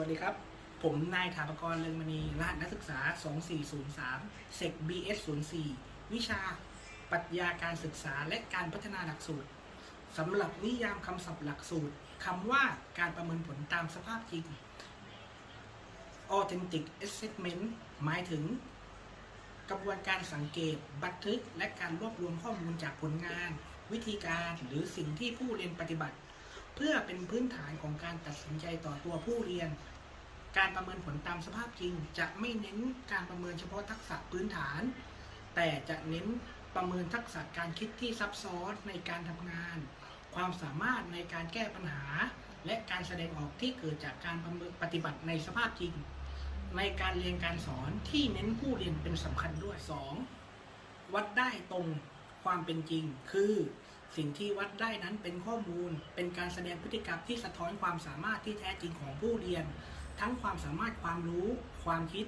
วัสดีครับ ผมนายถาปกรณ์เรืองมณีรหัสนักศึกษา 2403เซก BS 04 วิชาปรัชญาการศึกษาและการพัฒนาหลักสูตรสำหรับนิยามคำศัพท์หลักสูตรคำว่าการประเมินผลตามสภาพจริง Authentic Assessment หมายถึง กระบวนการสังเกต บันทึก และการรวบรวมข้อมูลจากผลงาน วิธีการหรือสิ่งที่ผู้เรียนปฏิบัติ เพื่อเป็นพื้นฐานของการตัดสินใจต่อตัวผู้เรียน การประเมินผลตามสภาพจริง จะไม่เน้นการประเมินเฉพาะทักษะพื้นฐาน แต่จะเน้นประเมินทักษะการคิดที่ซับซ้อนในการทำงาน ความสามารถในการแก้ปัญหา และการแสดงออกที่เกิดจากการประเมินปฏิบัติในสภาพจริง ในการเรียนการสอนที่เน้นผู้เรียนเป็นสำคัญด้วย 2. วัดได้ตรงความเป็นจริง คือ สิ่งที่วัดได้นั้นเป็นข้อมูล เป็นการแสดงพฤติกรรมที่สะท้อนความสามารถที่แท้จริงของผู้เรียน ทั้งความสามารถความรู้ ความคิด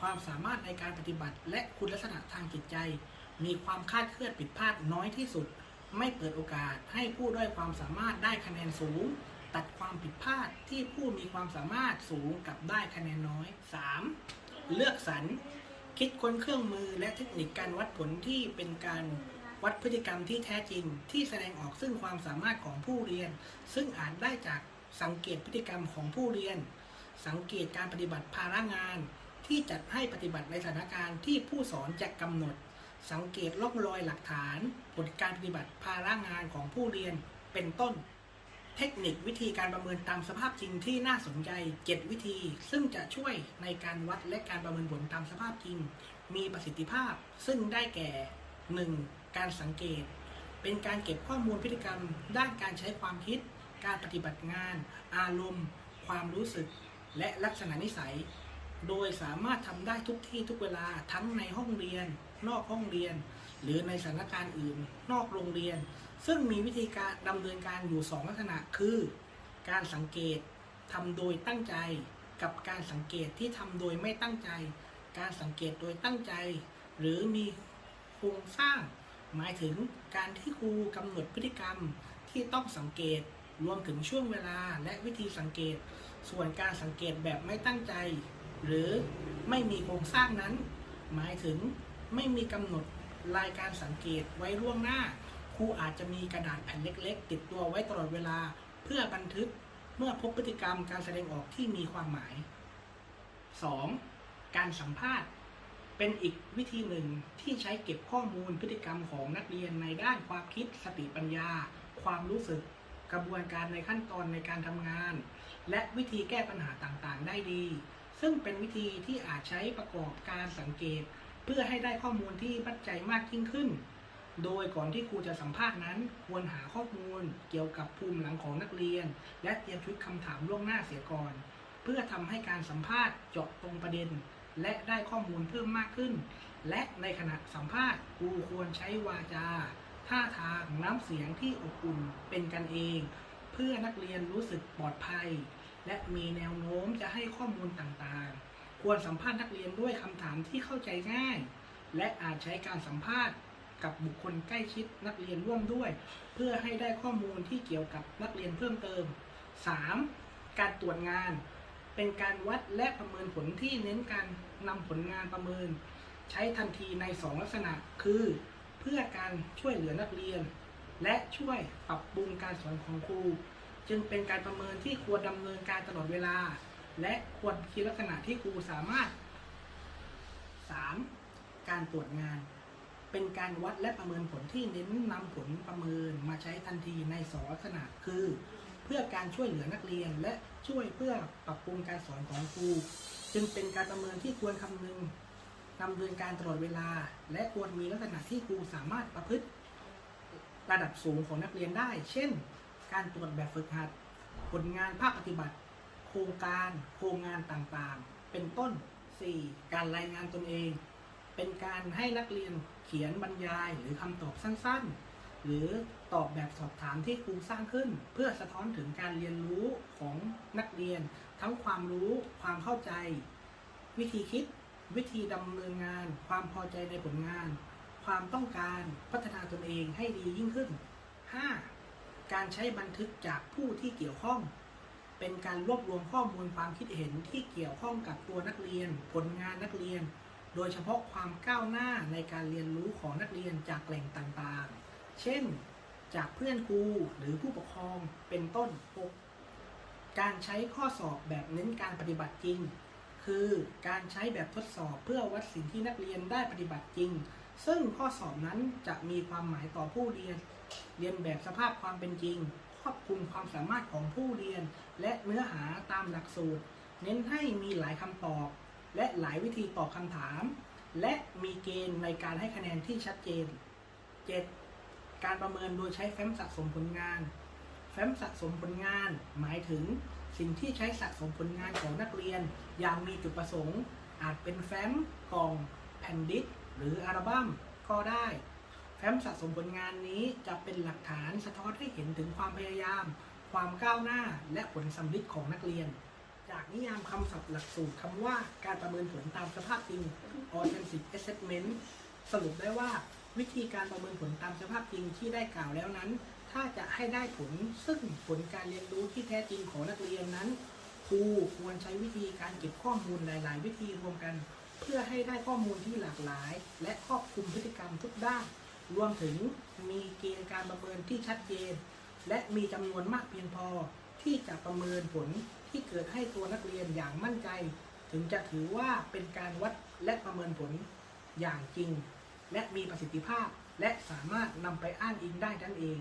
ความสามารถในการปฏิบัติ และคุณลักษณะทางจิตใจ มีความคาดเคลื่อนผิดพลาดน้อยที่สุด ไม่เปิดโอกาสให้ผู้ด้อยความสามารถได้คะแนนสูง ตัดความผิดพลาดที่ผู้มีความสามารถสูงกับได้คะแนนน้อย 3. เลือกสรรคิดค้นเครื่องมือและเทคนิคการวัดผลที่เป็นการ วัดพฤติกรรมที่แท้จริงที่แสดงออกซึ่งความสามารถของผู้เรียน ซึ่งอาจได้จากสังเกตพฤติกรรมของผู้เรียน สังเกตการปฏิบัติภาระงาน ที่จัดให้ปฏิบัติในสถานการณ์ที่ผู้สอนจะกำหนด สังเกตร่องรอยหลักฐาน ผลการปฏิบัติภาระงานของผู้เรียนเป็นต้น เทคนิควิธีการประเมินตามสภาพจริงที่น่าสนใจ 7 วิธี ซึ่งจะช่วยในการวัดและการประเมินผลตามสภาพจริง มีประสิทธิภาพซึ่งได้แก่ 1. การสังเกต เป็นการเก็บข้อมูลพฤติกรรม ด้านการใช้ความคิด การปฏิบัติงาน อารมณ์ ความรู้สึก และลักษณะนิสัย โดยสามารถทำได้ทุกที่ทุกเวลาทั้งในห้องเรียน นอกห้องเรียน หรือในสถานการณ์อื่น นอกโรงเรียน ซึ่งมีวิธีการดำเนินการอยู่ 2 ลักษณะคือ การสังเกตทำโดยตั้งใจกับการสังเกตที่ทำโดยไม่ตั้งใจ การสังเกตโดยตั้งใจ หรือมี โครงสร้าง หมายถึงการที่ครูกำหนดพฤติกรรมที่ต้องสังเกตรวมถึงช่วงเวลาและวิธีสังเกต ส่วนการสังเกตแบบไม่ตั้งใจ หรือไม่มีโครงสร้างนั้น หมายถึงไม่มีกำหนดรายการสังเกตไว้ล่วงหน้า ครูอาจจะมีกระดาษแผ่นเล็ก ๆ ติดตัวไว้ตลอดเวลา เพื่อบันทึกเมื่อพบพฤติกรรมการแสดงออกที่มีความหมาย 2. การสัมภาษณ์ เป็นอีกวิธีหนึ่งที่ใช้เก็บข้อมูลพฤติกรรมของนักเรียนในด้านความคิดสติปัญญา ความรู้สึก กระบวนการในขั้นตอนในการทำงาน และวิธีแก้ปัญหาต่างๆ ได้ดี ซึ่งเป็นวิธีที่อาจใช้ประกอบการสังเกต เพื่อให้ได้ข้อมูลที่มั่นใจมากยิ่งขึ้น โดยก่อนที่ครูจะสัมภาษณ์นั้น ควรหาข้อมูลเกี่ยวกับภูมิหลังของนักเรียน และเตรียมชุดคำถามล่วงหน้าเสียก่อน เพื่อทำให้การสัมภาษณ์เจาะตรงประเด็น และได้ข้อมูลเพิ่มมากขึ้น และในขณะสัมภาษณ์ครูควรใช้วาจา ท่าทางน้ำเสียงที่อบอุ่นเป็นกันเอง เพื่อนักเรียนรู้สึกปลอดภัย และมีแนวโน้มจะให้ข้อมูลต่างๆ ควรสัมภาษณ์นักเรียนด้วยคำถามที่เข้าใจง่าย และอาจใช้การสัมภาษณ์กับบุคคลใกล้ชิดนักเรียนร่วมด้วย เพื่อให้ได้ข้อมูลที่เกี่ยวกับนักเรียนเพิ่มเติม 3. การตรวจงาน เป็นการวัดและประเมินผลที่เน้นการนำผลงานประเมิน ใช้ทันทีใน 2 ลักษณะ คือ เพื่อการช่วยเหลือนักเรียน และช่วยปรับปรุงการสอนของครู จึงเป็นการประเมินที่ควรดำเนินการตลอดเวลา และควรคิดลักษณะที่ครูสามารถ 3. การตรวจงาน เป็นการวัดและประเมินผลที่เน้นนำผลประเมินมาใช้ทันทีในสองลักษณะ คือ เพื่อการช่วยเหลือนักเรียน และช่วยเพื่อปรับปรุงการสอนของครู จึงเป็นการประเมินที่ควรคำนึงดำเนินการตลอดเวลา และควรมีลักษณะที่ครูสามารถประพฤติระดับสูงของนักเรียนได้ เช่น การตรวจแบบฝึกหัด ผลงานภาคปฏิบัติ โครงการ โครงงานต่างๆ เป็นต้น 4. การรายงานตนเอง เป็นการให้นักเรียนเขียนบรรยายหรือคำตอบสั้นๆ หรือตอบแบบสอบถามที่ครูสร้างขึ้น เพื่อสะท้อนถึงการเรียนรู้ของนักเรียน ทั้งความรู้ความเข้าใจ วิธีคิด วิธีดำเนินงาน ความพอใจในผลงาน ความต้องการพัฒนาตนเองให้ดียิ่งขึ้น 5. การใช้บันทึกจากผู้ที่เกี่ยวข้อง เป็นการรวบรวมข้อมูลความคิดเห็นที่เกี่ยวข้องกับตัวนักเรียน ผลงานนักเรียน โดยเฉพาะความก้าวหน้าในการเรียนรู้ของนักเรียนจากแหล่งต่างๆ เช่น จากเพื่อนครูหรือผู้ปกครองเป็นต้น 6. การใช้ข้อสอบแบบเน้นการปฏิบัติจริง คือการใช้แบบทดสอบเพื่อวัดสิ่งที่นักเรียนได้ปฏิบัติจริง ซึ่งข้อสอบนั้นจะมีความหมายต่อผู้เรียน เรียนแบบสภาพความเป็นจริงครอบคลุมความสามารถของผู้เรียน และเนื้อหาตามหลักสูตร เน้นให้มีหลายคำตอบ และหลายวิธีตอบคำถาม และมีเกณฑ์ในการให้คะแนนที่ชัดเจน 7. การประเมินโดยใช้แฟ้มสะสมผลงาน แฟ้มสะสมผลงาน หมายถึงสิ่งที่ใช้สะสมผลงานของนักเรียน อย่างมีจุดประสงค์ อาจเป็นแฟ้มกล่อง แผ่นดิสก์หรืออัลบั้มก็ได้ แฟ้มสะสมผลงานนี้จะเป็นหลักฐานสะท้อนให้เห็นถึงความพยายาม ความก้าวหน้าและผลสำลิดของนักเรียน จากนิยามคำศัพท์หลักสูตรคำว่าการประเมินผลตามสภาพจริง authentic assessment สรุปได้ว่า วิธีการประเมินผลตามสภาพจริงที่ได้กล่าวแล้วนั้น ถ้าจะให้ได้ผลซึ่งผลการเรียนรู้ที่แท้จริงของนักเรียนนั้น ครูควรใช้วิธีการเก็บข้อมูลหลาย ๆ วิธีรวมกัน เพื่อให้ได้ข้อมูลที่หลากหลาย และครอบคลุมพฤติกรรมทุกด้าน รวมถึงมีเกณฑ์การประเมินที่ชัดเจน และมีจำนวนมากเพียงพอที่จะประเมินผลที่เกิดให้ตัวนักเรียนอย่างมั่นใจ ถึงจะถือว่าเป็นการวัดและประเมินผลอย่างจริง และมีประสิทธิภาพ และสามารถนำไปอ้างอิงได้นั่นเอง